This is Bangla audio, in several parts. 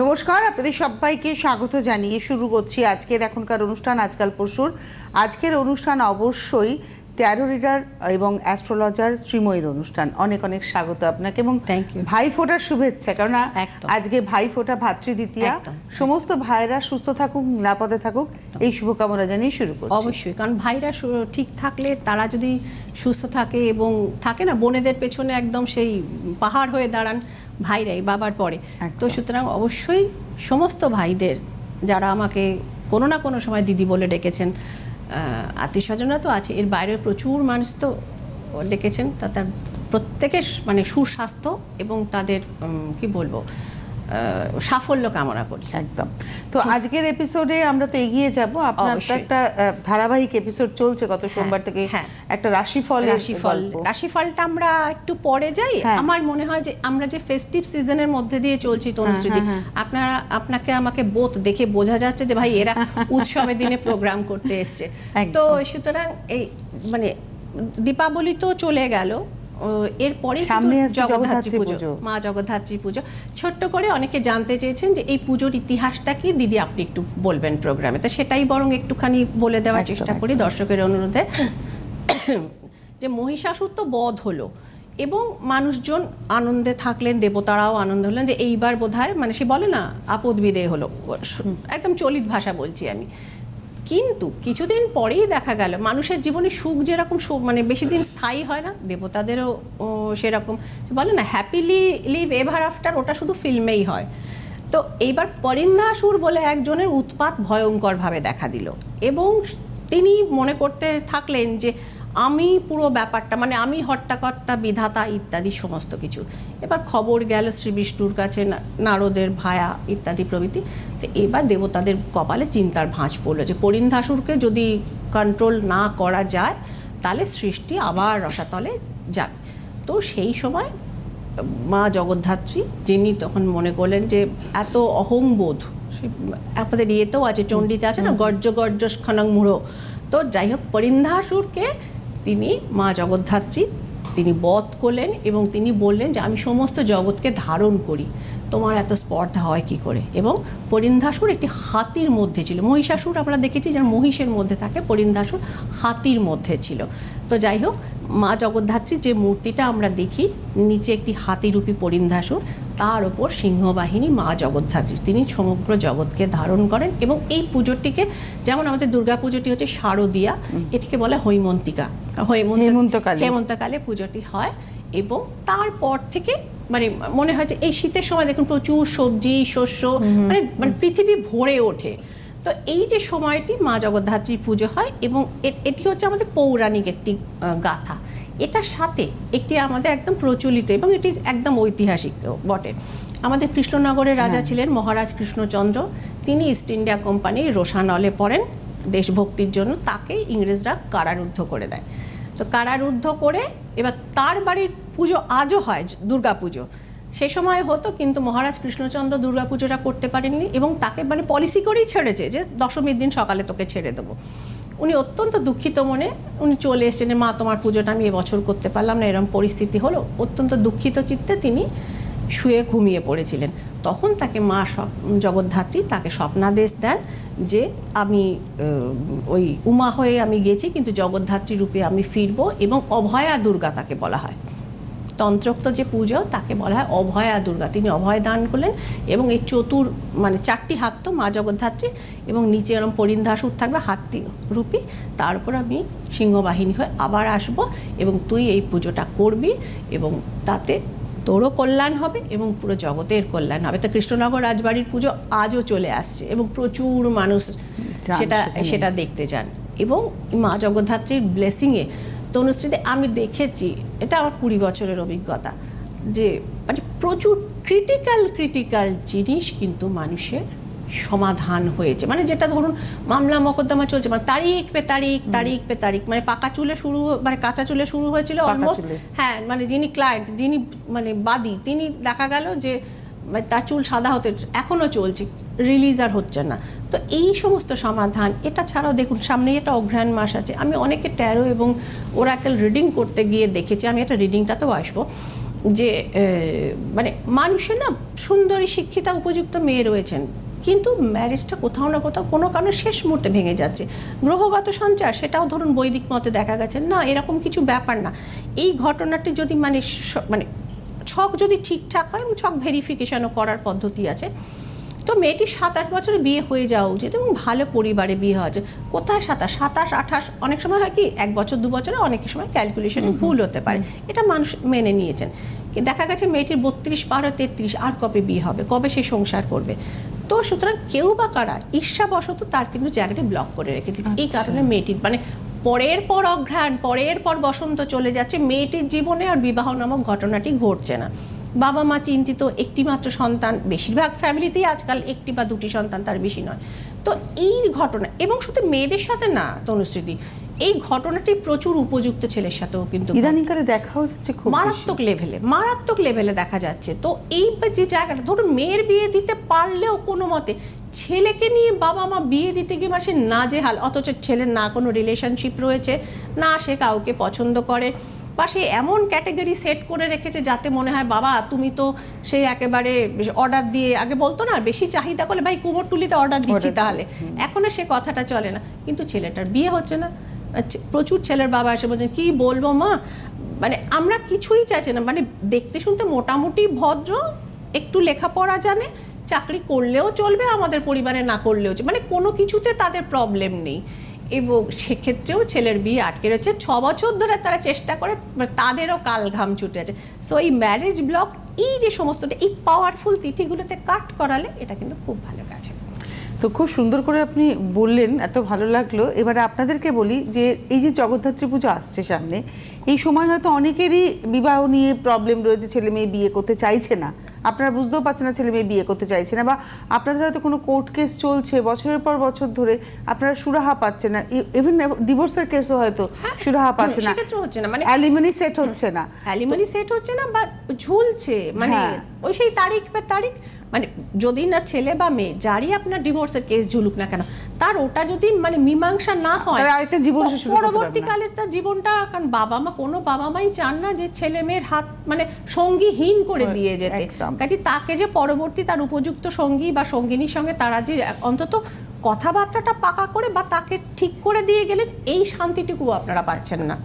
নমস্কার আপনাদের সবাইকে স্বাগত জানিয়ে শুরু করছি আজকের এখনকার অনুষ্ঠান আজকাল পরশুর। আজকের অনুষ্ঠান অবশ্যই ট্যারো রিডার এবং অ্যাস্ট্রোলজার শ্রীময়ীর অনুষ্ঠান। অনেক অনেক স্বাগত আপনাকে এবং you. ভাই ফোটার শুভেচ্ছা। কেননা আজকে ভাই ফোটা ভাতৃদ্বিতীয়া। সমস্ত ভাইরা সুস্থ থাকুক নিরাপদে থাকুক এই শুভকামনা জানিয়ে শুরু করছি। অবশ্যই কারণ ভাইরা ঠিক থাকলে তারা যদি সুস্থ থাকে এবং থাকে না বোনেদের পেছনে একদম সেই পাহাড় হয়ে দাঁড়ান ভাইরাই বাবার পরে। তো সুতরাং অবশ্যই সমস্ত ভাইদের যারা আমাকে কোনো না কোনো সময় দিদি বলে ডেকেছেন আত্মীয় স্বজনরা তো আছে এর বাইরে প্রচুর মানুষ তো ডেকেছেন তা তার প্রত্যেকের মানে সুস্বাস্থ্য এবং তাদের কি বলব সাফল্য কামনা করি। একদম। তো আজকের এপিসোডে আমরা তো এগিয়ে যাব। আপনার একটা ধারাবাহিক এপিসোড চলছে গত সোমবার থেকে। হ্যাঁ। একটা রাশিফল। রাশিফল রাশিফলটা আমরা একটু পরে যাই। হ্যাঁ। আমার মনে হয় যে আমরা যে ফেস্টিভ সিজনের মধ্যে দিয়ে চলছি তনুশ্রীদি হ্যাঁ, আপনারা আপনাকে আমাকে বোধ দেখে বোঝা যাচ্ছে যে ভাই এরা উৎসবের দিনে প্রোগ্রাম করতে এসছে। তো সুতরাং এই মানে দীপাবলি তো চলে গেল। এরপরে জগদ্ধাত্রী পুজো। পুজো। মা জগদ্ধাত্রী পুজো। ছোট্ট করে অনেকে জানতে চেয়েছেন যে এই পুজোর ইতিহাসটা কি? দিদি আপনি একটু বলবেন প্রোগ্রামে। তো সেটাই বরং একটুখানি বলে দেওয়ার চেষ্টা করি দর্শকের অনুরোধে। যে মহিষাসুর তো বধ হলো এবং মানুষজন আনন্দে থাকলেন দেবতারাও আনন্দ হলেন যে এইবার বোধহয় মানে সে বলে না আপদ বিদেয় হলো। একদম চলিত ভাষা বলছি আমি। কিন্তু কিছুদিন পরেই দেখা গেল, মানুষের জীবনে সুখ যেরকম সুখ মানে বেশি দিন স্থায়ী হয় না, দেবতাদেরও সেরকম। বলে না হ্যাপিলি লিভ এভার আফটার ওটা শুধু ফিল্মেই হয়। তো এইবার পরিন্দাসুর বলে একজনের উৎপাত ভয়ঙ্করভাবে দেখা দিল। এবং তিনি মনে করতে থাকলেন যে আমি পুরো ব্যাপারটা মানে আমি হট্টাকর্তা বিধাতা ইত্যাদি সমস্ত কিছু। এবার খবর গেল শ্রী বিষ্ণুর কাছে নারদের ভায়া ইত্যাদি প্রভৃতি। তো এবার দেবতাদের কপালে চিন্তার ভাঁজ পড়ল যে পরিন্ধাসুরকে যদি কন্ট্রোল না করা যায় তাহলে সৃষ্টি আবার রসাতলে যাবে। তো সেই সময় মা জগদ্ধাত্রী যিনি তখন মনে করলেন যে এত অহংবোধ সে আপনাদের ইয়েতেও আছে চণ্ডীতে আছে না গর্জ গর্জ খনং মূঢ়। তো যাই হোক পরিন্ধাসুরকে তিনি মা জগদ্ধাত্রী, তিনি বধ করলেন এবং তিনি বললেন যে আমি সমস্ত জগৎকে ধারণ করি। তোমার এত স্পর্ধা হয় কি করে? এবং পরিন্ধাসুর একটি হাতির মধ্যে ছিল। মহিষাসুর আমরা দেখেছি যেন মহিষের মধ্যে থাকে পরিন্দাসুর হাতির মধ্যে ছিল। তো যাই হোক মা জগদ্ধাত্রীর যে মূর্তিটা আমরা দেখি নিচে একটি হাতিরূপী পরিন্দাসুর তার ওপর সিংহবাহিনী মা জগদ্ধাত্রী। তিনি সমগ্র জগৎকে ধারণ করেন এবং এই পুজোটিকে যেমন আমাদের দুর্গা পুজোটি হচ্ছে শারদীয়া এটিকে বলে হৈমন্তিকা। হৈমন্ত হেমন্তকালী। হেমন্তকালে পুজোটি হয় এবং তারপর থেকে মানে মনে হয় যে এই শীতের সময় দেখুন প্রচুর সবজি শস্য মানে মানে পৃথিবী ভরে ওঠে। তো এই যে সময়টি মা জগদ্ধাত্রীর পুজো হয় এবং এটি হচ্ছে আমাদের পৌরাণিক একটি গাথা। এটার সাথে একটি আমাদের একদম প্রচলিত এবং এটি একদম ঐতিহাসিক বটে। আমাদের কৃষ্ণনগরের রাজা ছিলেন মহারাজ কৃষ্ণচন্দ্র। তিনি ইস্ট ইন্ডিয়া কোম্পানির রোশানলে পড়েন দেশভক্তির জন্য। তাকে ইংরেজরা কারারুদ্ধ করে দেয়। তো কারারুদ্ধ করে এবার তার বাড়ির পুজো আজও হয় দুর্গা পুজো সে সময় হতো কিন্তু মহারাজ কৃষ্ণচন্দ্র দুর্গা পুজোটা করতে পারেননি এবং তাকে মানে পলিসি করেই ছেড়েছে যে দশমীর দিন সকালে তোকে ছেড়ে দেবো। উনি অত্যন্ত দুঃখিত মনে উনি চলে এসেছেন মা, তোমার পুজোটা আমি এবছর করতে পারলাম না এরকম পরিস্থিতি হলো। অত্যন্ত দুঃখিত চিত্তে তিনি শুয়ে ঘুমিয়ে পড়েছিলেন। তখন তাকে মা জগদ্ধাত্রী তাকে স্বপ্নাদেশ দেন যে, আমি ওই উমা হয়ে আমি গেছি, কিন্তু জগদ্ধাত্রী রূপে আমি ফিরবো এবং অভয়া দুর্গা তাকে বলা হয়। তন্ত্রোক্ত যে পুজো তাকে বলা হয় অভয়া দুর্গা। তিনি অভয় দান করলেন এবং এই চতুর মানে চারটি হাত তো মা জগদ্ধাত্রী এবং নিচে এরম পরিন্ধাসুর থাকবে হাতি রূপী। তারপর আমি সিংহবাহিনী হয়ে আবার আসব এবং তুই এই পুজোটা করবি এবং তাতে তোরও কল্যাণ হবে এবং পুরো জগতের কল্যাণ হবে। তো কৃষ্ণনগর রাজবাড়ির পুজো আজও চলে আসছে এবং প্রচুর মানুষ সেটা সেটা দেখতে যান। এবং মা জগদ্ধাত্রীর ব্লেসিংয়ে তনুশ্রীতে আমি দেখেছি এটা আমার কুড়ি বছরের অভিজ্ঞতা যে মানে প্রচুর ক্রিটিক্যাল ক্রিটিক্যাল জিনিস কিন্তু মানুষের সমাধান হয়েছে। মানে যেটা ধরুন মামলা মকদ্দমা চলছে মানে তারিখ পে তারিখ তারিখ পে তারিখ মানে পাকা চুলে শুরু মানে কাঁচা চুলে শুরু হয়েছিল অলমোস্ট হ্যাঁ মানে যিনি ক্লায়েন্ট যিনি মানে বাদী তিনি দেখা গেল যে তার চুল সাদা হতে এখনও চলছে রিলিজ আর হচ্ছে না। তো এই সমস্ত সমাধান, এটা ছাড়াও দেখুন, সামনে এটা অঘ্রাণ মাস আছে। আমি অনেকে ট্যারো এবং ওরাকেল রিডিং করতে গিয়ে দেখেছি, আমি একটা রিডিংটাতেও আসব, যে মানে মানুষের না সুন্দরী শিক্ষিতা উপযুক্ত মেয়ে রয়েছেন, কিন্তু ম্যারেজটা কোথাও না কোথাও কোনো কারণে শেষ মুহূর্তে ভেঙে যাচ্ছে। গ্রহগত সঞ্চার, সেটাও ধরুন বৈদিক মতে দেখা গেছে, না এরকম কিছু ব্যাপার না। এই ঘটনাটি যদি মানে মানে ছক যদি ঠিকঠাক হয় এবং ছক ভেরিফিকেশনও করার পদ্ধতি আছে। তো মেয়েটির সাত আট বছরে বিয়ে হয়ে যাওয়া উচিত এবং ভালো পরিবারে বিয়ে হওয়া উচিত। কোথায় সাতাশ? সাতাশ আঠাশ অনেক সময় হয় কি এক বছর দু বছরে অনেক সময় ক্যালকুলেশনে ভুল হতে পারে। এটা মানুষ মেনে নিয়েছেন। দেখা গেছে মেয়েটির বত্রিশ বারো তেত্রিশ আর কবে বিয়ে হবে? কবে সে সংসার করবে? তো সুতরাং কেউ বা কারা ঈর্ষাবশত তার কিন্তু জায়গাটি ব্লক করে রেখে দিচ্ছে এই কারণে মেয়েটির মানে পরের পর অঘ্রাণ, পরের পর বসন্ত চলে যাচ্ছে, মেয়েটির জীবনে আর বিবাহ নামক ঘটনাটি ঘটছে না। বাবা মা চিন্তিত, একটিমাত্র সন্তান, বেশিরভাগ ফ্যামিলিতেই আজকাল একটি বা দুটি সন্তান তার বেশি নয়। তো এই ঘটনা, এবং শুধু মেয়েদের সাথে না তনুশ্রীদি এই ঘটনাটি প্রচুর উপযুক্ত ছেলের সাথেও কিন্তু। ইদানিংকালে দেখাও যাচ্ছে খুব মারাত্মক লেভেলে মারাত্মক লেভেলে দেখা যাচ্ছে। তো এই যে জায়গাটা ধরুন মেয়ের বিয়ে দিতে পারলেও কোনো মতে ছেলেকে নিয়ে বাবা মা বিয়ে দিতে গিয়ে মানে সে নাজেহাল অথচ ছেলের না কোনো রিলেশনশিপ রয়েছে না সে কাউকে পছন্দ করে বা সে এমন ক্যাটাগরি সেট করে রেখেছে যাতে মনে হয় বাবা তুমি তো সেই একেবারে অর্ডার দিয়ে আগে বলতো না বেশি চাহিদা করলে ভাই কুমোরটুলিতে অর্ডার দিচ্ছি তাহলে। এখন সে কথাটা চলে না। কিন্তু ছেলেটার বিয়ে হচ্ছে না। প্রচুর ছেলের বাবা এসে বলছেন কি বলব মা? মানে আমরা কিছুই চাইছি না মানে দেখতে শুনতে মোটামুটি ভদ্র, একটু লেখাপড়া জানে, চাকরি করলেও চলবে, আমাদের পরিবারে না করলেও চলবে। মানে কোনো কিছুতে তাদের প্রবলেম নেই। এবং সেক্ষেত্রেও ছেলের বিয়ে আটকে রয়েছে, ছ বছর ধরে তারা চেষ্টা করে মানে তাদেরও কাল ঘাম ছুটে আছে সো এই ম্যারেজ ব্লক এই যে সমস্তটা, এই পাওয়ারফুল তিথিগুলোতে কাট করালে, এটা কিন্তু খুব ভালো কাছে তো খুব সুন্দর করে আপনি বললেন এত ভালো লাগল। এবারে আপনাদেরকে বলি যে এই যে জগদ্ধাত্রী পুজো আসছে সামনে এই সময় হয়তো অনেকেরই বিবাহ নিয়ে প্রবলেম রয়েছে ছেলে মেয়ে বিয়ে করতে চাইছে না। আপনারা বুঝতেও পারছেন না ছেলে মেয়ে বিয়ে করতে চাইছে না বা আপনাদের হয়তো কোনো কোর্ট কেস চলছে বছরের পর বছর ধরে আপনারা সুরাহা পাচ্ছেন না। ইভেন ডিভোর্সের কেসও হয়তো সুরাহা পাচ্ছে না। সেক্ষেত্রে হচ্ছে না মানে অ্যালিমনি সেট হচ্ছে না। অ্যালিমানি সেট হচ্ছে না বা ঝুলছে মানে হ্যাঁ। ওই সেই তারিখ বা তারিখ মানে যদি না ছেলে বা মেয়ে যারই আপনার ডিভোর্সের কেস ঝুলুক না কেন তার ওটা যদি মানে মীমাংসা না হয় আরেকটা জীবন। পরবর্তীকালে তার জীবনটা কারণ বাবা মা কোনো বাবা মাই চান না যে ছেলে মেয়ের হাত মানে সঙ্গীহীন করে দিয়ে যেতে। কাজে তাকে যে পরবর্তী তার উপযুক্ত সঙ্গী বা সঙ্গিনীর সঙ্গে তারা যে অন্তত কথাবার্তাটা পাকা করে বা তাকে ঠিক করে দিয়ে গেলেন এই শান্তিটুকু আপনারা পাচ্ছেন না।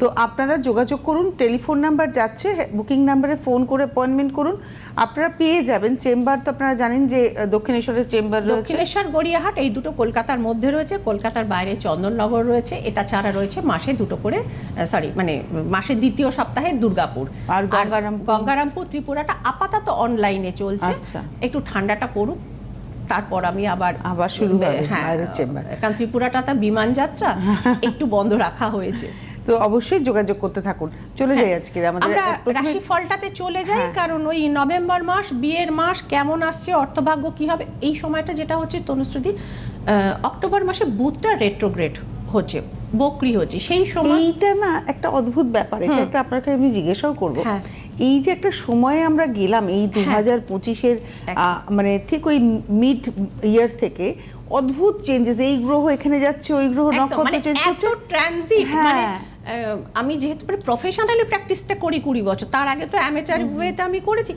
তো আপনারা যোগাযোগ করুন টেলিফোন নাম্বার যাচ্ছে বুকিং নাম্বারে ফোন করে অ্যাপয়েন্টমেন্ট করুন। আপনারা পেয়ে যাবেন চেম্বার তো আপনারা জানেন যে দক্ষিণেশ্বরের চেম্বার দক্ষিণেশ্বর গড়িয়াহাট এই দুটো কলকাতার মধ্যে রয়েছে। কলকাতার বাইরে চন্দননগর রয়েছে এটা ছাড়া রয়েছে মাসে দুটো করে সরি মানে মাসে দ্বিতীয় সপ্তাহে দুর্গাপুর। আর গঙ্গারামপুর? গঙ্গারামপুর ত্রিপুরাটা আপাতত অনলাইনে চলছে। আচ্ছা। একটু ঠান্ডাটা পড়ুক। তারপর আমি আবার আবার শুরু হ্যাঁ কারণ ত্রিপুরাটা তো বিমান যাত্রা একটু বন্ধ রাখা হয়েছে। তো অবশ্যই যোগাযোগ করতে থাকুন। চলে যাই আজকে আমাদের রাশি ফলটাতে চলে যাই হ্যাঁ। কারণ ওই নভেম্বর মাস বিয়ের মাস কেমন আসছে অর্থভাগ্য কি হবে এই সময়টা যেটা হচ্ছে তনুশ্রুতি অক্টোবর মাসে বুধটা রেট্রোগ্রেড হচ্ছে বকরি হচ্ছে। সেই সময় এইটা না একটা অদ্ভুত ব্যাপার এটা একটা আপনাকে আমি জিজ্ঞাসাও করব। হ্যাঁ। এই যে একটা সময়ে আমরা গেলাম এই দু হাজার পঁচিশের মানে ঠিক ওই মিড ইয়ার থেকে অদ্ভুত চেঞ্জেস এই গ্রহ এখানে যাচ্ছে ওই গ্রহ নক্ষত্র মানে চেঞ্জ হচ্ছে ট্রানজিট হ্যাঁ। মানে আমি যেহেতু প্রফেশনালি প্র্যাকটিসটা করি কুড়ি বছর তার আগে তো অ্যামেচার ওয়েতে আমি করেছি।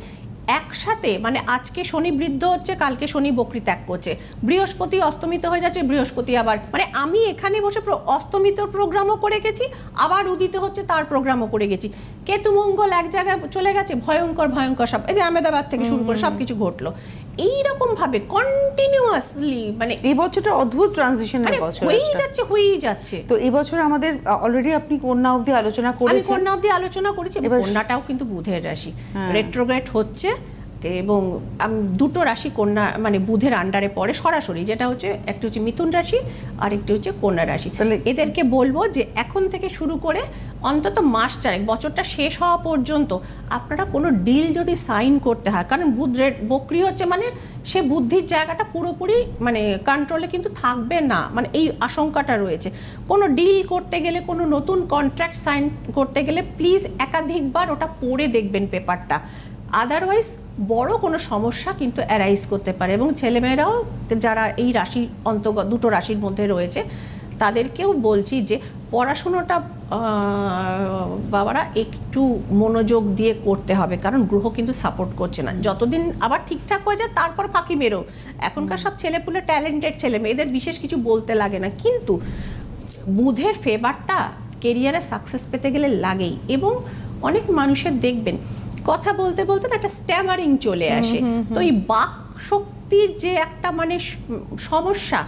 একসাথে মানে আজকে শনি বৃদ্ধ হচ্ছে কালকে শনি বকরি ত্যাগ করছে। বৃহস্পতি অস্তমিত হয়ে যাচ্ছে বৃহস্পতি আবার মানে আমি এখানে বসে অস্তমিত প্রোগ্রামও করে গেছি আবার উদিত হচ্ছে তার প্রোগ্রামও করে গেছি। কেতু মঙ্গল এক জায়গায় চলে গেছে ভয়ঙ্কর ভয়ঙ্কর সব। এই যে আহমেদাবাদ থেকে শুরু করে সব কিছু ঘটলো। এইরকম ভাবে কন্টিনিউয়াসলি মানে এই বছরটা অদ্ভুত ট্রানজিশনের বছর হয়েই যাচ্ছে হয়েই যাচ্ছে। তো এই বছর আমাদের অলরেডি আপনি কন্যা অবধি আলোচনা আমি কন্যা অবধি আলোচনা করেছি কন্যাটাও কিন্তু বুধের রাশি। হ্যাঁ। রেট্রোগ্রেড হচ্ছে এবং আম, দুটো রাশি কন্যা মানে বুধের আন্ডারে পড়ে সরাসরি। যেটা হচ্ছে একটি হচ্ছে মিথুন রাশি আর একটি হচ্ছে কন্যা রাশি। তাহলে- এদেরকে বলব যে এখন থেকে শুরু করে অন্তত মাস চারেক, বছরটা শেষ হওয়া পর্যন্ত আপনারা কোনো ডিল যদি সাইন করতে হয়, কারণ বুধ রেট বকরি হচ্ছে মানে সে বুদ্ধির জায়গাটা পুরোপুরি মানে কন্ট্রোলে কিন্তু থাকবে না মানে এই আশঙ্কাটা রয়েছে। কোনো ডিল করতে গেলে, কোনো নতুন কন্ট্রাক্ট সাইন করতে গেলে প্লিজ একাধিকবার ওটা পড়ে দেখবেন পেপারটা আদারওয়াইজ বড় কোনো সমস্যা কিন্তু অ্যারাইজ করতে পারে এবং ছেলেমেয়েরাও যারা এই রাশি অন্তর্গত, দুটো রাশির মধ্যে রয়েছে, তাদেরকেও বলছি যে পড়াশুনোটা বাবারা একটু মনোযোগ দিয়ে করতে হবে কারণ গ্রহ কিন্তু সাপোর্ট করছে না। যতদিন আবার ঠিকঠাক হয়ে যায় তারপর ফাঁকি মেরো। এখনকার সব ছেলেপুলে ট্যালেন্টেড ছেলে মেয়েদের বিশেষ কিছু বলতে লাগে না। কিন্তু বুধের ফেভারটা কেরিয়ারে সাকসেস পেতে গেলে লাগেই। এবং অনেক মানুষের দেখবেন কথা বলতে বলতে না একটা স্ট্যামারিং চলে আসে। তো এই বাক শক্তির যে একটা মানে সমস্যা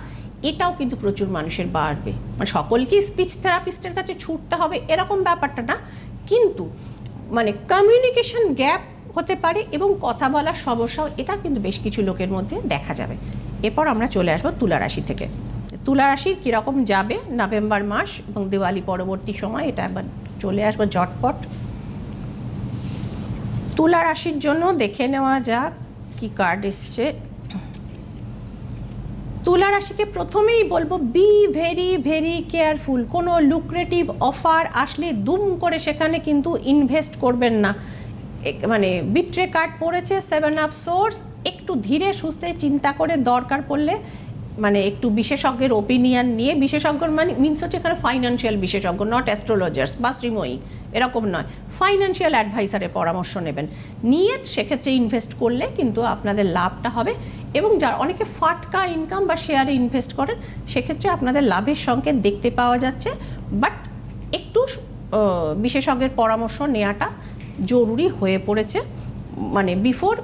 এটাও কিন্তু প্রচুর মানুষের বাড়বে। মানে সকলকেই স্পিচ থেরাপিস্টের কাছে ছুটতে হবে, এরকম ব্যাপারটা না। কিন্তু মানে কমিউনিকেশন গ্যাপ হতে পারে এবং কথা বলার সমস্যাও, এটা কিন্তু বেশ কিছু লোকের মধ্যে দেখা যাবে। এরপর আমরা চলে আসব তুলা রাশি থেকে। তুলা রাশির কীরকম যাবে নভেম্বর মাস এবং দিওয়ালি পরবর্তী সময়, এটা একবার চলে আসব ঝটপট। তুলা রাশির জন্য দেখে নেওয়া যাক কি কার্ড এসছে। তুলা রাশিকে প্রথমেই বলব বি ভেরি ভেরি কেয়ারফুল কোনো লুক্রেটিভ অফার আসলে দুম করে সেখানে কিন্তু ইনভেস্ট করবেন না। মানে বিট্রে কার্ড পড়েছে সেভেন আপ সোর্স একটু ধীরে সুস্থে চিন্তা করে দরকার পড়লে মানে একটু বিশেষজ্ঞের ওপিনিয়ন নিয়ে, বিশেষজ্ঞর মানে মিনস হচ্ছে এখানে ফাইন্যান্সিয়াল বিশেষজ্ঞ নট অ্যাস্ট্রোলজার্স বা শ্রীময়ী, এরকম নয়। ফাইন্যান্সিয়াল অ্যাডভাইসারের পরামর্শ নেবেন। নিয়ে সেক্ষেত্রে ইনভেস্ট করলে কিন্তু আপনাদের লাভটা হবে এবং যার অনেকে ফাটকা ইনকাম বা শেয়ারে ইনভেস্ট করেন, সেক্ষেত্রে আপনাদের লাভের সংকেত দেখতে পাওয়া যাচ্ছে। বাট একটু বিশেষজ্ঞের পরামর্শ নেওয়াটা জরুরি হয়ে পড়েছে মানে বিফোর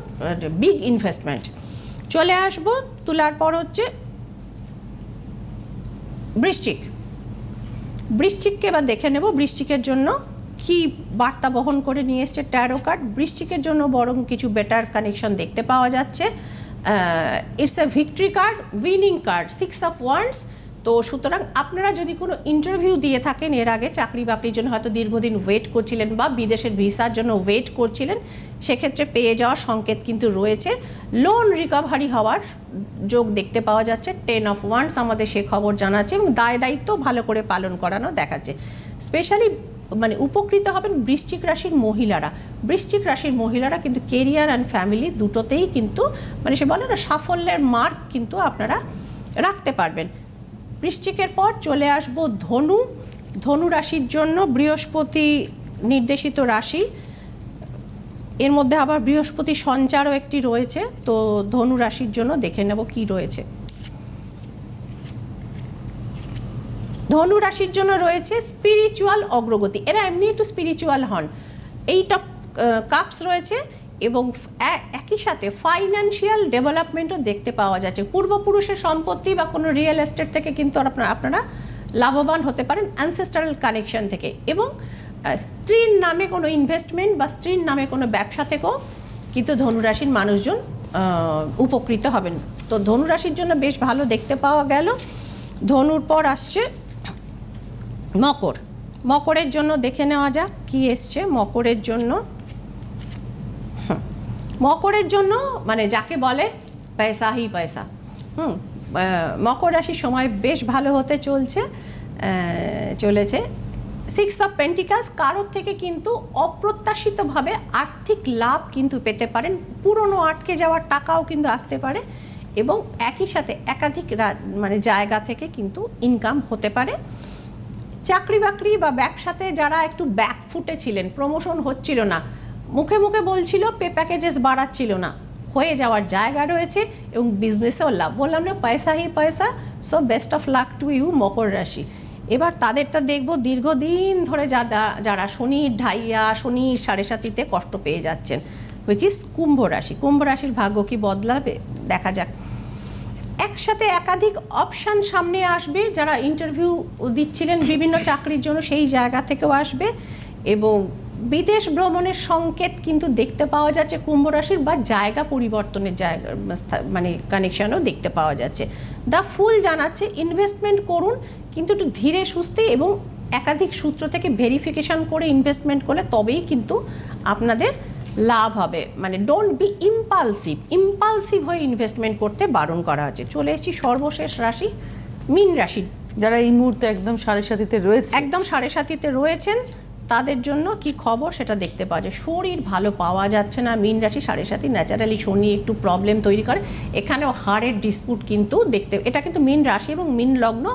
বিগ ইনভেস্টমেন্ট চলে আসব, তোলার পর হচ্ছে বৃশ্চিক। বৃশ্চিককে এবার দেখে নেব, বৃশ্চিকের জন্য কি বার্তা বহন করে নিয়ে এসছে ট্যারো কার্ড বৃশ্চিকের জন্য বরং কিছু বেটার কানেকশন দেখতে পাওয়া যাচ্ছে। It's a victory card winning card six of wands তো সুতরাং আপনারা যদি কোনো ইন্টারভিউ দিয়ে থাকেন, এর আগে চাকরি বাকরির জন্য হয়তো দীর্ঘদিন ওয়েট করছিলেন বা বিদেশের ভিসার জন্য ওয়েট করছিলেন সেক্ষেত্রে পেয়ে যাওয়ার সংকেত কিন্তু রয়েছে। লোন রিকভারি হওয়ার যোগ দেখতে পাওয়া যাচ্ছে। টেন অফ ওয়ান্স আমাদের সে খবর জানাচ্ছে এবং দায় দায়িত্ব ভালো করে পালন করানো দেখাচ্ছে। স্পেশালি মানে উপকৃত হবেন বৃশ্চিক রাশির মহিলারা। বৃশ্চিক রাশির মহিলারা কিন্তু কেরিয়ার অ্যান্ড ফ্যামিলি দুটোতেই কিন্তু মানে সে বলে না, সাফল্যের মার্ক কিন্তু আপনারা রাখতে পারবেন। বৃশ্চিকের পর চলে আসব ধনু। ধনু রাশির জন্য বৃহস্পতি নির্দেশিত রাশি। এর মধ্যে আবার বৃহস্পতি সঞ্চারও একটি রয়েছে, তো ধনু রাশির জন্য দেখে নেব কি রয়েছে। ধনু রাশির জন্য রয়েছে স্পিরিচুয়াল অগ্রগতি। এরা এমনি একটু স্পিরিচুয়াল হন। এইট কাপস রয়েছে এবং একই সাথে ফাইন্যান্সিয়াল ডেভেলপমেন্টও দেখতে পাওয়া যাচ্ছে। পূর্বপুরুষের সম্পত্তি বা কোনো রিয়েল এস্টেট থেকে কিন্তু আপনারা আপনারা লাভবান হতে পারেন অ্যানসেস্টারাল কানেকশন থেকে। এবং স্ত্রীর নামে কোনো ইনভেস্টমেন্ট বা স্ত্রীর নামে কোনো ব্যবসা থেকেও কিন্তু ধনুরাশির মানুষজন উপকৃত হবেন। তো ধনুরাশির জন্য বেশ ভালো দেখতে পাওয়া গেল। ধনুর পর আসছে মকর। মকরের জন্য দেখে নেওয়া যাক কি এসছে মকরের জন্য। মকরের জন্য মানে যাকে বলে পয়সা হি পয়সা। হুম মকর রাশির সময় বেশ ভালো হতে চলছে চলেছে। সিক্স অফ পেন্টিকালস কারোর থেকে কিন্তু অপ্রত্যাশিতভাবে আর্থিক লাভ কিন্তু পেতে পারেন। পুরনো আটকে যাওয়ার টাকাও কিন্তু আসতে পারে এবং একই সাথে একাধিক মানে জায়গা থেকে কিন্তু ইনকাম হতে পারে। চাকরি বাকরি বা ব্যবসাতে যারা একটু ব্যাকফুটে ছিলেন প্রমোশন হচ্ছিল না, মুখে মুখে বলছিল পে প্যাকেজেস বাড়াচ্ছিল না। হয়ে যাওয়ার জায়গা রয়েছে এবং বিজনেসেও লাভ। বললাম না, পয়সা হি পয়সা so best of luck to you মকর রাশি। এবার তাদেরটা দেখব দীর্ঘদিন ধরে যারা যারা শনির ঢাইয়া, শনির সাড়ে সাতিতে কষ্ট পেয়ে যাচ্ছেন হুইচ ইজ কুম্ভ রাশি। কুম্ভ রাশির ভাগ্য কি বদলাবে? দেখা যাক। একসাথে একাধিক অপশান সামনে আসবে, যারা ইন্টারভিউ দিচ্ছিলেন বিভিন্ন চাকরির জন্য সেই জায়গা থেকেও আসবে এবং বিদেশ ভ্রমণের সংকেত কিন্তু দেখতে পাওয়া যাচ্ছে কুম্ভ রাশির বা জায়গা পরিবর্তনের জায়গা মানে কানেকশানও দেখতে পাওয়া যাচ্ছে। দ্য ফুল জানাচ্ছে ইনভেস্টমেন্ট করুন কিন্তু একটু ধীরে সুস্থে এবং একাধিক সূত্র থেকে ভেরিফিকেশান করে ইনভেস্টমেন্ট করলে তবেই কিন্তু আপনাদের লাভ হবে। মানে ডোন্ট বি ইম্পালসিভ ইম্পালসিভ হয়ে ইনভেস্টমেন্ট করতে বারণ করা আছে। চলে এসেছি সর্বশেষ রাশি মিন রাশি। যারা এই মুহূর্তে একদম সাড়ে সাথীতে রয়েছে। একদম সাড়ে সাথীতে রয়েছেন। তাদের জন্য কি খবর সেটা দেখতে পাওয়া যায়। শরীর ভালো পাওয়া যাচ্ছে না, মিন রাশি সাড়ে সাথে ন্যাচারালি শনি একটু প্রবলেম তৈরি করে। এখানেও হাড়ের ডিসপুট কিন্তু দেখতে, এটা কিন্তু মিন রাশি এবং মিন লগ্ন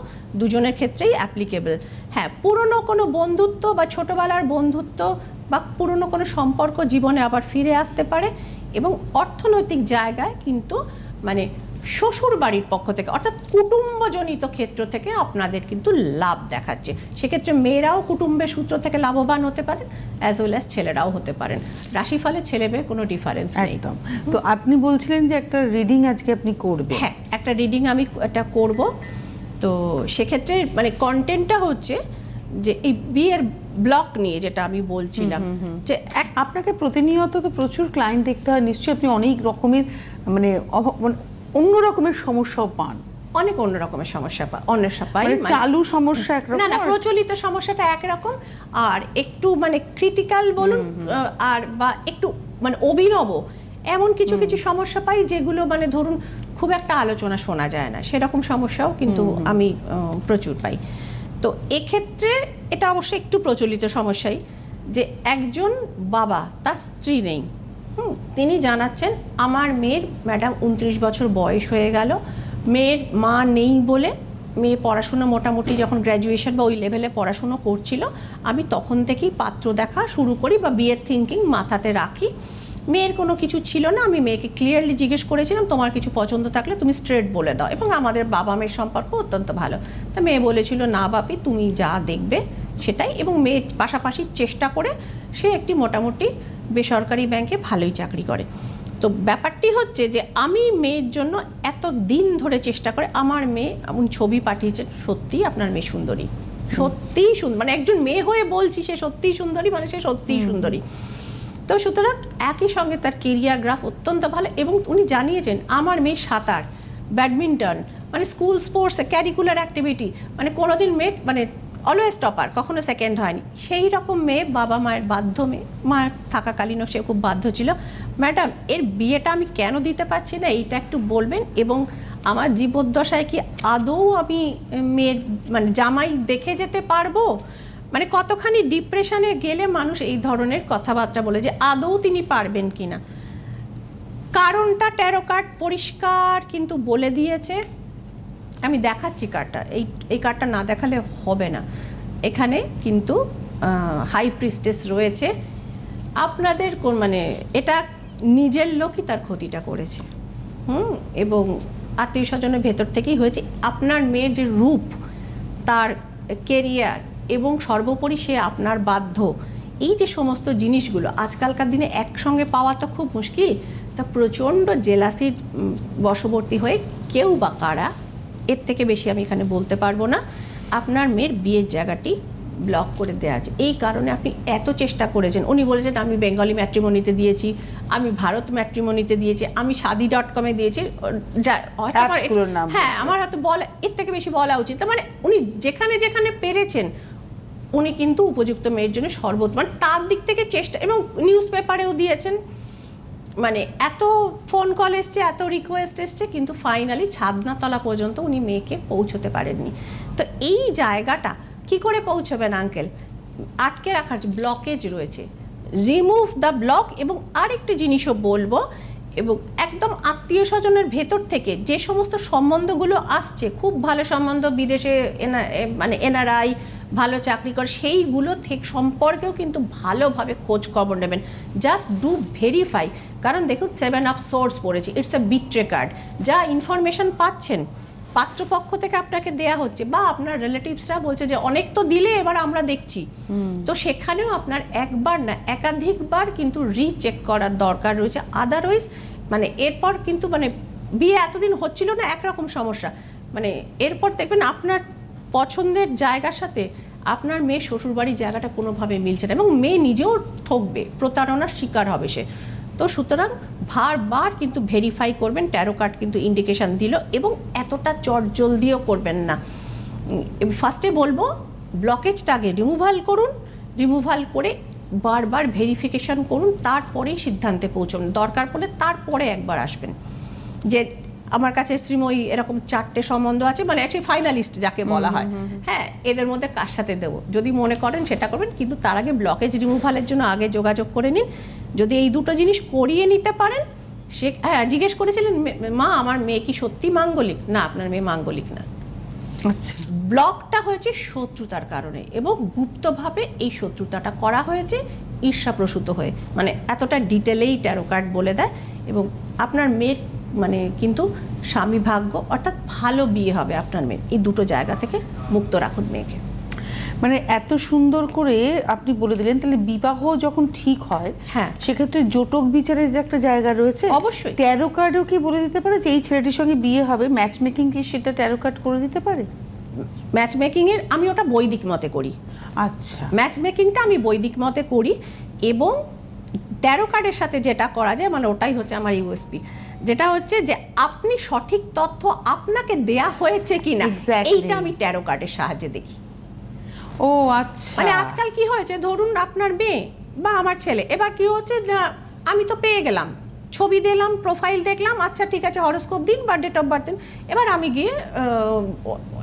দুজনের ক্ষেত্রেই অ্যাপ্লিকেবল হ্যাঁ পুরনো কোনো বন্ধুত্ব বা ছোটোবেলার বন্ধুত্ব বা পুরনো কোনো সম্পর্ক জীবনে আবার ফিরে আসতে পারে এবং অর্থনৈতিক জায়গায় কিন্তু মানে শ্বশুর বাড়ির পক্ষ থেকে অর্থাৎ কুটুম্বজনিত ক্ষেত্র থেকে আপনাদের কিন্তু লাভ দেখাচ্ছে। সেক্ষেত্রে মেয়েরাও কুটুম্বের সূত্র থেকে লাভবান হতে পারেন অ্যাজ ওয়েল অ্যাজ ছেলেরাও হতে পারেন। রাশিফলে ছেলে মেয়ে কোনো ডিফারেন্স নেই। একদম। তো আপনি বলছিলেন যে একটা রিডিং আজকে আপনি করবেন। হ্যাঁ একটা রিডিং আমি এটা করব। তো সেক্ষেত্রে মানে কন্টেন্টটা হচ্ছে যে এই বিয়ের ব্লক নিয়ে যেটা আমি বলছিলাম। যে আপনাকে প্রতিনিয়ত তো প্রচুর ক্লায়েন্ট দেখতে হয়। নিশ্চয়ই আপনি অনেক রকমের মানে মানে অন্য রকমের সমস্যাও পান। অনেক অন্য রকমের সমস্যা পা অন্য পাই মানে মানে- চালু সমস্যা একরকম না আর- প্রচলিত সমস্যাটা একরকম। আর একটু মানে ক্রিটিক্যাল বলুন আর বা একটু মানে অভিনব এমন কিছু কিছু সমস্যা পাই যেগুলো মানে ধরুন খুব একটা আলোচনা শোনা যায় না। সেরকম সমস্যাও কিন্তু আমি প্রচুর পাই। তো এক্ষেত্রে এটা অবশ্যই একটু প্রচলিত সমস্যাই যে একজন বাবা তার স্ত্রী নেই। তিনি জানাচ্ছেন, আমার মেয়ের ম্যাডাম উনত্রিশ বছর বয়স হয়ে গেল। মেয়ের মা নেই বলে মেয়ে পড়াশুনো মোটামুটি যখন গ্র্যাজুয়েশন বা ওই লেভেলে পড়াশুনো করছিল, আমি তখন থেকেই পাত্র দেখা শুরু করি বা বিয়ের থিঙ্কিং মাথাতে রাখি। মেয়ের কোনো কিছু ছিল না, আমি মেয়েকে ক্লিয়ারলি জিজ্ঞেস করেছিলাম, তোমার কিছু পছন্দ থাকলে তুমি স্ট্রেট বলে দাও। এবং আমাদের বাবা মেয়ের সম্পর্ক অত্যন্ত ভালো। তা মেয়ে বলেছিল, না বাপি, তুমি যা দেখবে সেটাই। এবং মেয়ের পাশাপাশি চেষ্টা করে সে একটি মোটামুটি বেসরকারি ব্যাংকে ভালোই চাকরি করে। তো ব্যাপারটি হচ্ছে যে আমি মেয়ের জন্য এত দিন ধরে চেষ্টা করে আমার মেয়ে এমন ছবি পাঠিয়েছেন সত্যিই আপনার মেয়ে সুন্দরী। সত্যিই সুন্দর মানে একজন মেয়ে হয়ে বলছি সে সত্যিই সুন্দরী মানে সে সত্যিই সুন্দরী। তো সুতরাং একই সঙ্গে তার কেরিয়ার গ্রাফ অত্যন্ত ভালো এবং উনি জানিয়েছেন আমার মেয়ে সাঁতার ব্যাডমিন্টন মানে স্কুল স্পোর্টস ক্যারিকুলার অ্যাক্টিভিটি মানে কোনোদিন মেয়ে মানে অলওয়েজ টপার কখনো সেকেন্ড হয়নি। সেই রকম মেয়ে বাবা মায়ের বাধ্য মেয়ে। মায়ের থাকাকালীনও সে খুব বাধ্য ছিল। ম্যাডাম, এর বিয়েটা আমি কেন দিতে পারছি না, এইটা একটু বলবেন? এবং আমার জীবদ্দশায় কি আদৌ আমি মেয়ের মানে জামাই দেখে যেতে পারব? মানে কতখানি ডিপ্রেশনে গেলে মানুষ এই ধরনের কথাবার্তা বলে যে আদৌ তিনি পারবেন কিনা? কারণটা ট্যারো কার্ড পরিষ্কার কিন্তু বলে দিয়েছে। আমি দেখাচ্ছি কার্ডটা। এই এই কার্ডটা না দেখালে হবে না। এখানে কিন্তু হাই প্রিস্টেস রয়েছে। আপনাদের কোন মানে এটা নিজের লোকই তার ক্ষতিটা করেছে। হুম? এবং আত্মীয় স্বজনের ভেতর থেকেই হয়েছে। আপনার মেয়ের যে রূপ, তার কেরিয়ার এবং সর্বোপরি সে আপনার বাধ্য, এই যে সমস্ত জিনিসগুলো, আজকালকার দিনে একসঙ্গে পাওয়া তো খুব মুশকিল। তা প্রচণ্ড জেলাসির বশবর্তী হয়ে কেউ বা কারা এর থেকে বেশি আমি এখানে বলতে পারব না। আপনার মেয়ের বিয়ের জায়গাটি ব্লক করে দেওয়া আছে। এই কারণে আপনি এত চেষ্টা করেছেন। উনি বলেছেন আমি বেঙ্গলি ম্যাট্রিমনিতে দিয়েছি আমি ভারত ম্যাট্রিমনিতে দিয়েছি আমি শাদি ডট কমে দিয়েছি। হ্যাঁ আমার হয়তো বলা এর থেকে বেশি বলা উচিত মানে উনি যেখানে যেখানে পেরেছেন উনি কিন্তু উপযুক্ত মেয়ের জন্য সর্বোত্তম। তার দিক থেকে চেষ্টা এবং নিউজ পেপারেও দিয়েছেন। মানে এত ফোন কল এসছে, এত রিকোয়েস্ট এসছে, কিন্তু ফাইনালি ছাদনাতলা পর্যন্ত উনি মেয়েকে পৌঁছতে পারেননি। তো এই জায়গাটা কি করে পৌঁছবেন আঙ্কেল আটকে রাখার ব্লকেজ রয়েছে। রিমুভ দ্য ব্লক এবং আরেকটি জিনিসও বলব, এবং একদম আত্মীয় স্বজনের ভেতর থেকে যে সমস্ত সম্বন্ধগুলো আসছে, খুব ভালো সম্বন্ধ, বিদেশে এনা- মানে এনআরআই, ভালো চাকরি করে, সেইগুলো থেকে সম্পর্কেও কিন্তু ভালোভাবে খোঁজ খবর নেবেন। জাস্ট ডু ভেরিফাই কারণ দেখুন সেভেন অফ সোর্স পড়েছে ইটস এ বিট্রে কার্ড যা ইনফরমেশন পাচ্ছেন পাত্রপক্ষ থেকে আপনাকে দেয়া হচ্ছে বা আপনার রিলেটিভসরা বলছে যে অনেক তো দিলে এবার আমরা দেখছি। তো সেখানেও আপনার একবার না একাধিকবার কিন্তু রিচেক করার দরকার রয়েছে। আদারওয়াইজ মানে এরপর কিন্তু মানে বিয়ে এতদিন হচ্ছিল না একরকম সমস্যা। মানে এরপর দেখবেন আপনার পছন্দের জায়গার সাথে আপনার মেয়ে শ্বশুরবাড়ির জায়গাটা কোনোভাবে মিলছে না এবং মেয়ে নিজেও ঠকবে প্রতারণার শিকার হবে সে। তো সুতরাং বারবার কিন্তু ভেরিফাই করবেন ট্যারো কার্ড কিন্তু ইন্ডিকেশান দিল এবং এতটা চট জলদিও করবেন না। ফার্স্টে বলব ব্লকেজটা আগে রিমুভাল করুন রিমুভাল করে বারবার ভেরিফিকেশন করুন, তারপরেই সিদ্ধান্তে পৌঁছুন। দরকার পড়লে তারপরে একবার আসবেন। যে আমার কাছে শ্রীময়ী এরকম চারটে সম্বন্ধ আছে মানে অ্যাকচুয়ালি ফাইনালিস্ট যাকে বলা হয়। হ্যাঁ এদের মধ্যে কার সাথে দেবো? যদি মনে করেন সেটা করবেন কিন্তু তার আগে ব্লকেজ রিমুভালের জন্য আগে যোগাযোগ করে নিন। যদি এই দুটো জিনিস করিয়ে নিতে পারেন সে হ্যাঁ জিজ্ঞেস করেছিলেন মা আমার মেয়ে কি সত্যি মাঙ্গলিক? না আপনার মেয়ে মাঙ্গলিক না। আচ্ছা। ব্লকটা হয়েছে শত্রুতার কারণে এবং গুপ্তভাবে এই শত্রুতাটা করা হয়েছে ঈর্ষাপ্রসূত হয়ে। মানে এতটা ডিটেলেই ট্যারো কার্ড বলে দেয় এবং আপনার মেয়ের মানে কিন্তু স্বামী ভাগ্য অর্থাৎ ভালো বিয়ে হবে আপনার মেয়ে এই দুটো জায়গা থেকে মুক্ত রাখুন মেয়েকে। মানে এত সুন্দর করে আপনি বলে দিলেন তাহলে বিবাহ যখন ঠিক হয় হ্যাঁ। সেক্ষেত্রে জোটক বিচারের যে একটা জায়গা রয়েছে অবশ্যই। ট্যারো কার্ডও কি বলে দিতে পারে যে এই ছেলেটির সঙ্গে বিয়ে হবে? ম্যাচ মেকিং কি সেটা ট্যারো কার্ড করে দিতে পারে? ম্যাচ মেকিংয়ের আমি ওটা বৈদিক মতে করি। আচ্ছা। ম্যাচ মেকিংটা আমি বৈদিক মতে করি এবং ট্যারো কার্ডের সাথে যেটা করা যায় মানে ওটাই হচ্ছে আমার ইউএসপি যেটা হচ্ছে যে আপনি সঠিক তথ্য আপনাকে দেয়া হয়েছে কিনা. এইটা আমি ট্যারো কার্ডের সাহায্যে দেখি ও আচ্ছা মানে আজকাল কি হয়েছে ধরুন আপনার মেয়ে বা আমার ছেলে এবার কি হচ্ছে আমি তো পেয়ে গেলাম ছবি দিলাম প্রোফাইল দেখলাম আচ্ছা ঠিক আছে হরস্কোপ দিন বা ডেট অফ বার্থ দিন এবার আমি গিয়ে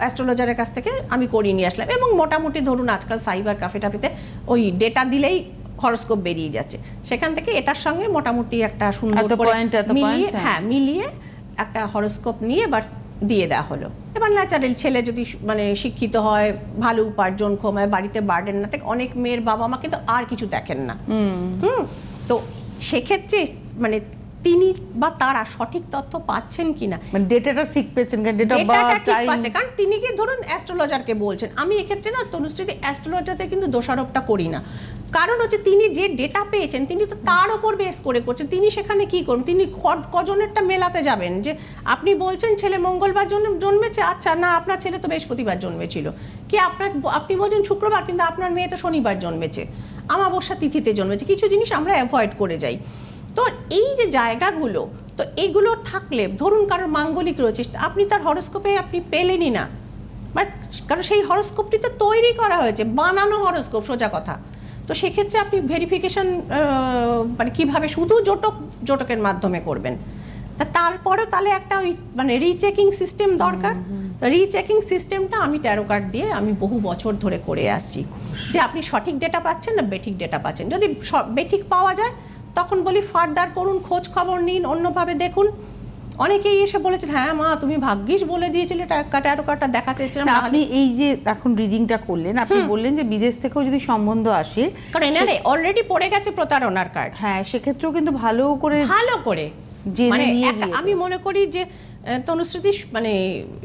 অ্যাস্ট্রোলজারের কাছ থেকে আমি করিয়ে নিয়ে আসলাম এবং মোটামুটি ধরুন আজকাল সাইবার কাফে টাফেতে ওই ডেটা দিলেই হরোস্কোপ বেরিয়ে যাচ্ছে। সেখান থেকে এটার সঙ্গে মোটামুটি একটা সুন্দর করে মিলিয়ে হ্যাঁ। হ্যাঁ মিলিয়ে একটা হরোস্কোপ নিয়ে এবার দিয়ে দেওয়া হলো। এবার ন্যাচারাল ছেলে যদি মানে শিক্ষিত হয় ভালো উপার্জন কমায় বাড়িতে বার্ডেন না থাকে অনেক মেয়ের বাবা মা কিন্তু আর কিছু দেখেন না। হুম। তো সেক্ষেত্রে মানে তিনি বা তারা সঠিক তথ্য পাচ্ছেন কিনা? মানে ডেটাটা ঠিক পেয়েছেন ডেট ঠিক পাচ্ছে। কারণ তিনি কি ধরুন অ্যাস্ট্রোলজারকে বলছেন। আমি এক্ষেত্রে না তনুশ্রীতে অ্যাস্ট্রোলজারতে কিন্তু দোষারোপটা করি না। কারণ হচ্ছে তিনি যে ডেটা পেয়েছেন, তিনি তো তার ওপর বেস করে করছেন। তিনি সেখানে কি করবেন? তিনি কজনেরটা মেলাতে যাবেন যে আপনি বলছেন ছেলে মঙ্গলবার জন্মেছে আচ্ছা না, আপনার ছেলে তো বৃহস্পতিবার জন্মেছিল। কি আপনার, আপনি বলছেন শুক্রবার, কিন্তু আপনার মেয়ে তো শনিবার জন্মেছে। আমাবস্যা তিথিতে জন্মেছে। কিছু জিনিস আমরা অ্যাভয়েড করে যাই। তো এই যে জায়গাগুলো, তো এইগুলো থাকলে, ধরুন কারোর মাঙ্গলিক রয়েছে, আপনি তার হরস্কোপে আপনি পেলেনই না। বাট, কারণ সেই হরস্কোপটি তো তৈরি করা হয়েছে, বানানো হরস্কোপ সোজা কথা। তো সেক্ষেত্রে আপনি ভেরিফিকেশন মানে কীভাবে শুধু জোটক জোটকের মাধ্যমে করবেন? তা তারপরেও তাহলে একটা ওই মানে রিচেকিং সিস্টেম দরকার। তো রিচেকিং সিস্টেমটা আমি ট্যারো কার্ড দিয়ে আমি বহু বছর ধরে করে আসছি। যে আপনি সঠিক ডেটা পাচ্ছেন না বেঠিক ডেটা পাচ্ছেন। যদি বেঠিক পাওয়া যায় তখন বলি ফার্দার করুন খোঁজ খবর নিন অন্যভাবে দেখুন। অনেকেই এসে বলেছেন হ্যাঁ মা তুমি ভাগ্যিস বলে দিয়েছিলে ট্যারো কার্ডটা দেখাতে এসেছিলাম আপনি এই যে এখন রিডিংটা করলেন আপনি বললেন যে বিদেশ থেকেও যদি সম্বন্ধ আসে কারণ এনারে অলরেডি পড়ে গেছে প্রতারণার কার্ড হ্যাঁ সেক্ষেত্রেও কিন্তু ভালো করে ভালো করে। মানে আমি মনে করি যে তনুশ্রুতি মানে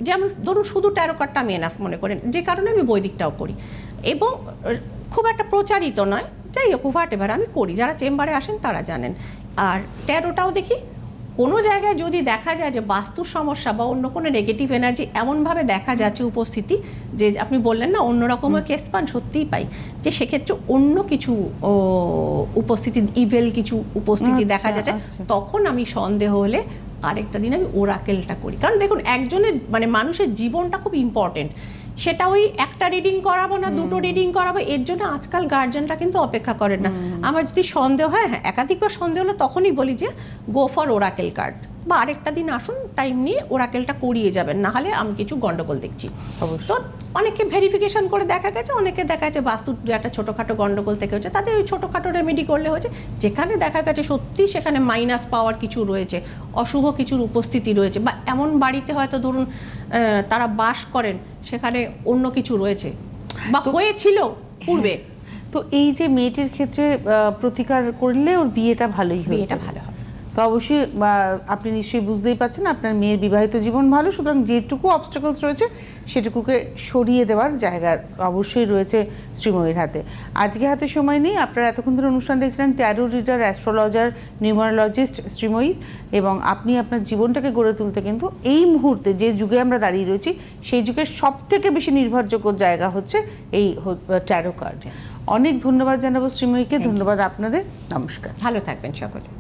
যেমন ধরুন শুধু ট্যারো কার্ডটা আমি এনাফ মনে করেন যে কারণে আমি বৈদিকটাও করি এবং খুব একটা প্রচারিত নয় যাই হোক হোয়াট এভার আমি করি যারা চেম্বারে আসেন তারা জানেন। আর ট্যারোটাও দেখি কোনো জায়গায় যদি দেখা যায় যে বাস্তুর সমস্যা বা অন্য কোনো নেগেটিভ এনার্জি এমনভাবে দেখা যাচ্ছে উপস্থিতি যে আপনি বললেন না অন্যরকমের কেস পান সত্যিই পাই যে সেক্ষেত্রে অন্য কিছু উপস্থিতি ইভেল কিছু উপস্থিতি আচ্ছা, দেখা যাচ্ছে আচ্ছা। তখন আমি সন্দেহ হলে আরেকটা দিন আমি ওরাকেলটা করি। কারণ দেখুন একজনের মানে মানুষের জীবনটা খুব ইম্পর্টেন্ট সেটা ওই একটা রিডিং করাবো না দুটো রিডিং করাবো এর জন্য আজকাল গার্জেনরা কিন্তু অপেক্ষা করেন না। আমার যদি সন্দেহ হয় হ্যাঁ একাধিকবার সন্দেহ হলে তখনই বলি যে গো ফর ওরাকেল কার্ড বা আরেকটা দিন আসুন টাইম নিয়ে ওরাকেলটা করিয়ে যাবেন। না হলে আমি কিছু গন্ডগোল দেখছি। তো অনেকে ভেরিফিকেশন করে দেখা গেছে অনেকে দেখা যাচ্ছে বাস্তু একটা ছোটোখাটো গন্ডগোল থেকে হচ্ছে তাদের ওই ছোটোখাটো রেমেডি করলে হচ্ছে যেখানে দেখা গেছে সত্যি সেখানে মাইনাস পাওয়ার কিছু রয়েছে অশুভ কিছুর উপস্থিতি রয়েছে বা এমন বাড়িতে হয়তো ধরুন তারা বাস করেন সেখানে অন্য কিছু রয়েছে বা হয়েছিল পূর্বে। তো এই যে মেয়েটির ক্ষেত্রে প্রতিকার করলে ওর বিয়েটা ভালোই বিয়েটা ভালো হবে। তো অবশ্যই আপনি নিশ্চয়ই বুঝতেই পারছেন আপনার মেয়ের বিবাহিত জীবন ভালো সুতরাং যেটুকু অবস্টাকলস রয়েছে সেটুকুকে সরিয়ে দেওয়ার জায়গা অবশ্যই রয়েছে শ্রীময়ীর হাতে। আজকে হাতে সময় নেই আপনারা এতক্ষণ ধরে অনুষ্ঠান দেখছিলেন tarot reader astrologer numerologist Shreemoyee এবং আপনি আপনার জীবনটাকে গড়ে তুলতে কিন্তু এই মুহূর্তে যে যুগে আমরা দাঁড়িয়ে রয়েছি সেই যুগের সব থেকে বেশি নির্ভরযোগ্য জায়গা হচ্ছে এই ট্যারো কার্ড অনেক ধন্যবাদ জানাব শ্রীময়ীকে ধন্যবাদ আপনাদের নমস্কার। ভালো থাকবেন সকলে।